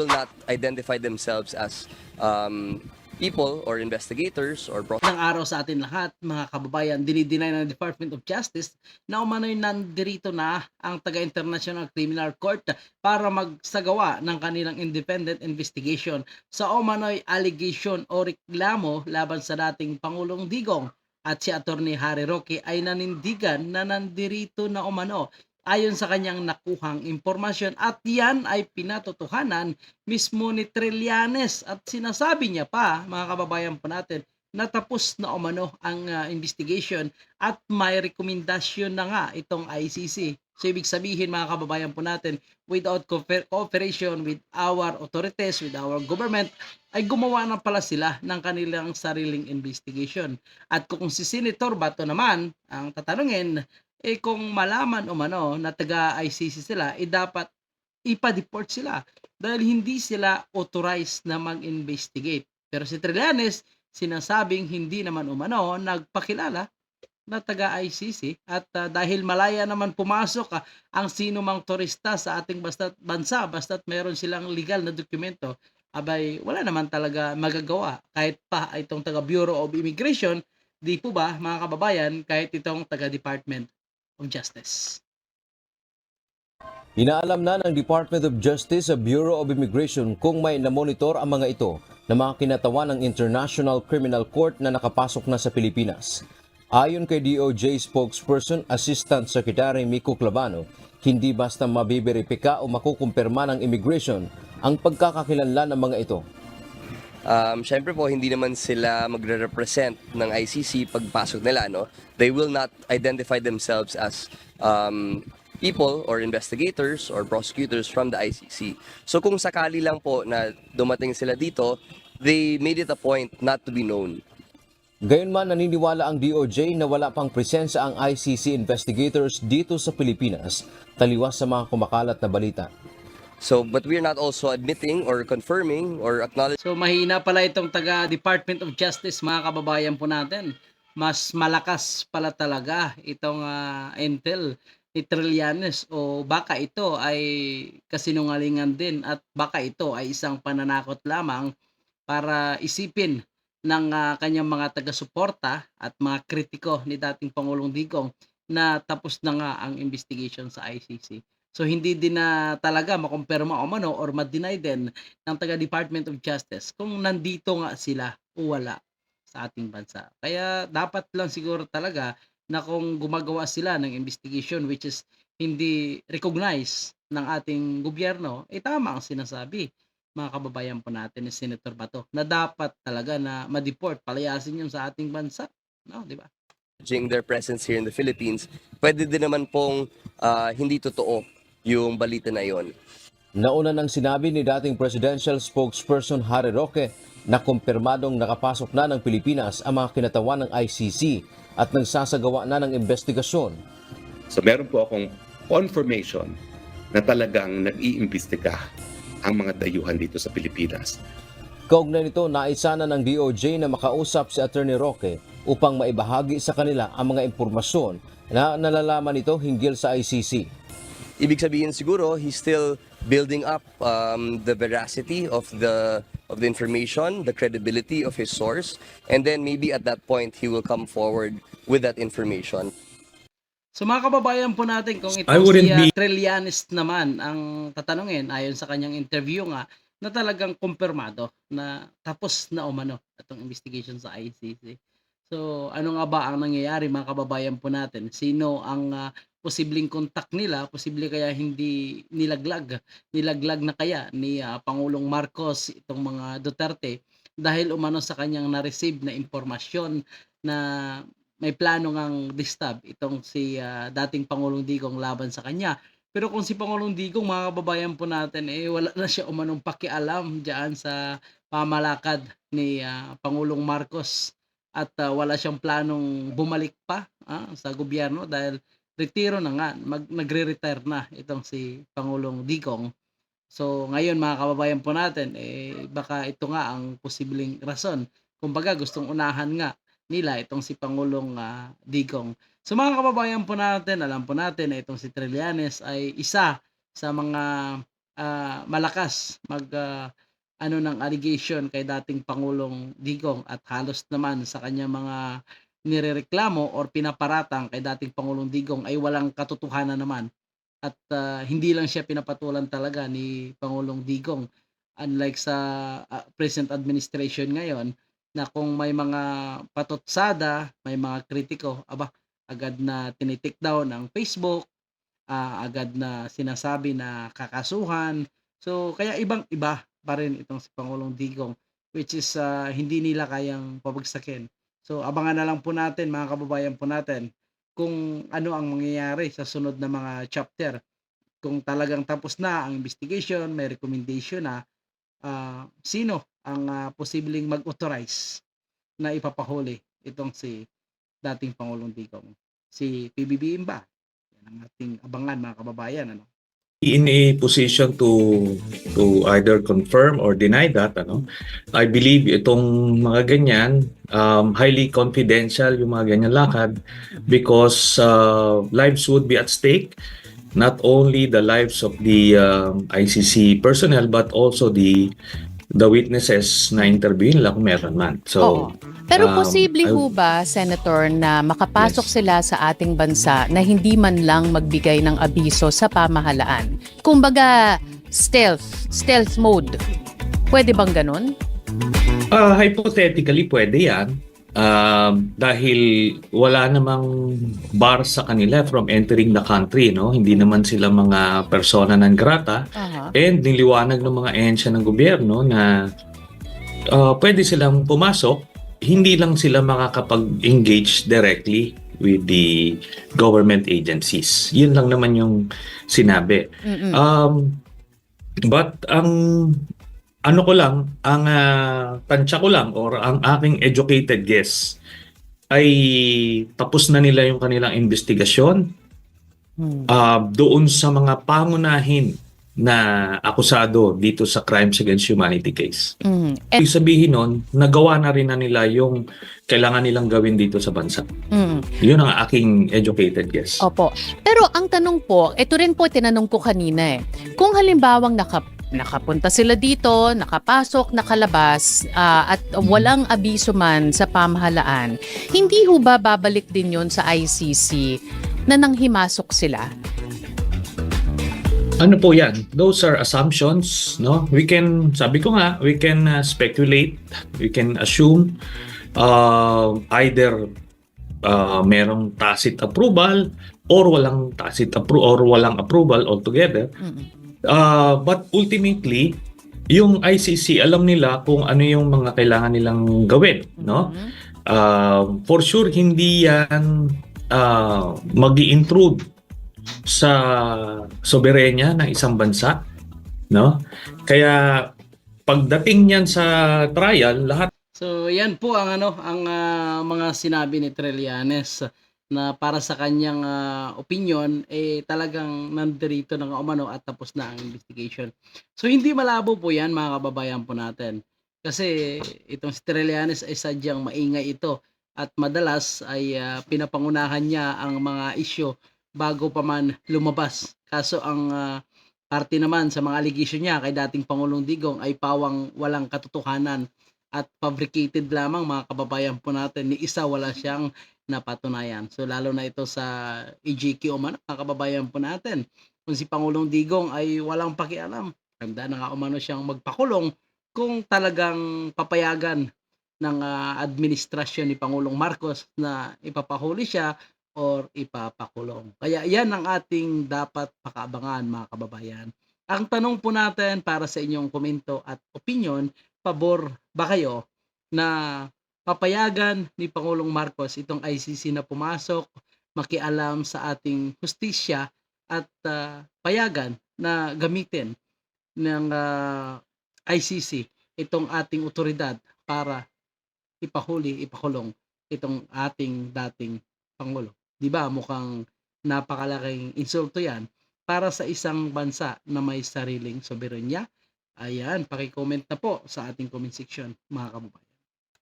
will not identify themselves as um, people or investigators or pro- ng araw sa atin lahat, mga kababayan, dinideny ng Department of Justice na umano'y nandirito na ang taga-International Criminal Court para magsagawa ng kanilang independent investigation sa umano'y allegation o reklamo laban sa dating Pangulong Digong. At si Attorney Harry Roque ay nanindigan na nandirito na umano ayon sa kanyang nakuhang impormasyon at yan ay pinatotohanan mismo ni Trillanes at sinasabi niya pa mga kababayan po natin na tapos na umano ang ah, investigation at may rekomendasyon na nga itong ICC. So ibig sabihin mga kababayan po natin without cooper- cooperation with our authorities, with our government, ay gumawa na pala sila ng kanilang sariling investigation. At kung si Senator Bato naman ang tatanungin, eh kung malaman umano na taga-ICC sila, eh dapat ipa-deport sila dahil hindi sila authorized na mag-investigate. Pero si Trillanes, sinasabing hindi naman umano nagpakilala na taga-ICC at ah, dahil malaya naman pumasok ah, ang sino mang turista sa ating basta't bansa basta't meron silang legal na dokumento abay wala naman talaga magagawa kahit pa itong taga Bureau of Immigration di po ba mga kababayan kahit itong taga Department of Justice. Inaalam na ng Department of Justice sa Bureau of Immigration kung may namonitor ang mga ito na mga kinatawan ng International Criminal Court na nakapasok na sa Pilipinas. Ayon kay DOJ spokesperson Assistant Secretary Miko Clavano, hindi basta mabiberipika o makukumpirma ng immigration ang pagkakakilanlan ng mga ito. Um, syempre po hindi naman sila magre-represent ng ICC pagpasok nila no? They will not identify themselves as um, people or investigators or prosecutors from the ICC so kung sakali lang po na dumating sila dito they made it a point not to be known. Gayunman naniniwala ang DOJ na wala pang presensya ang ICC investigators dito sa Pilipinas, taliwas sa mga kumakalat na balita. So but we're not also admitting or confirming or acknowledging So mahina pala itong taga Department of Justice mga kababayan po natin. Mas malakas pala talaga itong ah, intel ni Trillanes o baka ito ay kasinungalingan din at baka ito ay isang pananakot lamang para isipin ng ah, kanyang mga taga-suporta at mga kritiko ni dating Pangulong Digong na tapos na nga ang investigation sa ICC. So hindi din na talaga makumpirma o mano or ma-deny din ng taga Department of Justice kung nandito nga sila o wala sa ating bansa. Kaya dapat lang siguro talaga na kung gumagawa sila ng investigation which is hindi recognized ng ating gobyerno, eh tama ang sinasabi mga kababayan po natin ni Senator Bato na dapat talaga na ma-deport, palayasin yung sa ating bansa. No, di ba? their presence here in the Philippines pwede din naman pong ah, hindi totoo yung balita na yon Nauna nang sinabi ni dating presidential spokesperson Harry Roque na kumpirmadong nakapasok na ng Pilipinas ang mga kinatawan ng ICC at nagsasagawa na ng investigasyon. So meron po akong confirmation na talagang nag-iimbestiga ang mga dayuhan dito sa Pilipinas. Kaugnay nito, naisa na ng DOJ na makausap si Attorney Roque upang maibahagi sa kanila ang mga impormasyon na nalalaman nito hinggil sa ICC. Ibig sabihin siguro he's still building up um, the veracity of the of the information, the credibility of his source, and then maybe at that point he will come forward with that information. So mga kababayan po natin kung ito I wouldn't si uh, be- Trillanes naman ang tatanungin ayon sa kanyang interview nga na talagang kumpirmado na tapos na umano itong investigation sa ICC. So ano nga ba ang nangyayari mga kababayan po natin? Sino ang ah, posibleng contact nila? Posible kaya hindi nilaglag? Nilaglag na kaya ni ah, Pangulong Marcos itong mga Duterte dahil umano sa kanyang na-receive na impormasyon na may plano ngang disturb itong si ah, dating Pangulong Digong laban sa kanya. Pero kung si Pangulong Digong, mga kababayan po natin, eh wala na siya umanong pakialam diyan sa pamalakad ni ah, Pangulong Marcos at ah, wala siyang planong bumalik pa ah, sa gobyerno dahil retiro na nga, mag, nagre-retire na itong si Pangulong Digong. So ngayon mga kababayan po natin, eh baka ito nga ang posibleng rason. Kumbaga gustong unahan nga nila itong si Pangulong ah, Digong. So mga kababayan po natin, alam po natin na itong si Trillanes ay isa sa mga ah, malakas mag ah, ano ng allegation kay dating Pangulong Digong at halos naman sa kanya mga nirereklamo or pinaparatang kay dating Pangulong Digong ay walang katotohanan naman at ah, hindi lang siya pinapatulan talaga ni Pangulong Digong unlike sa ah, present administration ngayon na kung may mga patutsada, may mga kritiko, aba, agad na tinitik down ng Facebook, ah, agad na sinasabi na kakasuhan. So, kaya ibang-iba pa rin itong si Pangulong Digong which is ah, hindi nila kayang pabagsakin. So, abangan na lang po natin, mga kababayan po natin, kung ano ang mangyayari sa sunod na mga chapter. Kung talagang tapos na ang investigation, may recommendation na ah, sino ang ah, posibleng mag-authorize na ipapahuli itong si dating Pangulong Digong. Si PBBM ba? Yan ang ating abangan mga kababayan. Ano? In a position to to either confirm or deny that ano? I believe itong mga ganyan um, highly confidential yung mga ganyan lakad because uh, lives would be at stake not only the lives of the um, ICC personnel but also the the witnesses na interview nila kung meron man so Oo. Pero um, posible I- ho ba, Senator, na makapasok Yes. sila sa ating bansa na hindi man lang magbigay ng abiso sa pamahalaan? Kumbaga, stealth, stealth mode. Pwede bang ganun? Ah, hypothetically, pwede yan. Um, dahil wala namang bar sa kanila from entering the country, no? Hindi naman sila mga persona non grata. Aha. And niliwanag ng mga ehensya ng gobyerno na ah, pwede silang pumasok, hindi lang sila makakapag-engage directly with the government agencies. Yun lang naman yung sinabi. Mm-mm. Um, but ang ano ko lang, ang uh, tansya ko lang or ang aking educated guess ay tapos na nila yung kanilang investigasyon Hmm. uh, doon sa mga pangunahin na akusado dito sa Crimes Against Humanity case. Mm. Ibig sabihin nun, nagawa na rin na nila yung kailangan nilang gawin dito sa bansa. mm. Yun ang aking educated guess. Opo. Pero ang tanong po, ito rin po tinanong ko kanina eh. Kung halimbawang naka, nakapunta sila dito, nakapasok, nakalabas, ah, at walang abiso man sa pamahalaan, hindi ho ba babalik din yon sa ICC na nang himasok sila? Ano po yan? Those are assumptions, no? We can, sabi ko nga, we can uh, speculate, we can assume uh, either uh, merong tacit approval or walang tacit appro or walang approval altogether. Mm. Uh, but ultimately, yung ICC alam nila kung ano yung mga kailangan nilang gawin, no? Mhm. Uh, for sure hindi yan uh, magi-intrude sa soberenya ng isang bansa, no? Kaya pagdating niyan sa trial, lahat So, yan po ang ano, ang ah, mga sinabi ni Trillanes na para sa kanyang ah, opinion eh talagang nandirito na umano at tapos na ang investigation. So hindi malabo po 'yan mga kababayan po natin. Kasi itong si Trillanes ay sadyang maingay ito at madalas ay ah, pinapangunahan niya ang mga isyo bago pa man lumabas. Kaso ang ah, parte naman sa mga allegation niya kay dating Pangulong Digong ay pawang walang katotohanan at fabricated lamang mga kababayan po natin ni isa wala siyang napatunayan. So lalo na ito sa EJQ o man, mga kababayan po natin. Kung si Pangulong Digong ay walang pakialam, handa na nga umano siyang magpakulong kung talagang papayagan ng ah, administrasyon ni Pangulong Marcos na ipapahuli siya or ipapakulong. Kaya yan ang ating dapat pakaabangan mga kababayan. Ang tanong po natin para sa inyong komento at opinion, pabor ba kayo na papayagan ni Pangulong Marcos itong ICC na pumasok, makialam sa ating hustisya at ah, payagan na gamitin ng ah, ICC itong ating otoridad para ipahuli, ipakulong itong ating dating Pangulo. Di ba mukhang napakalaking insulto yan para sa isang bansa na may sariling soberanya Ayan, paki-comment na po sa ating comment section mga kababayan.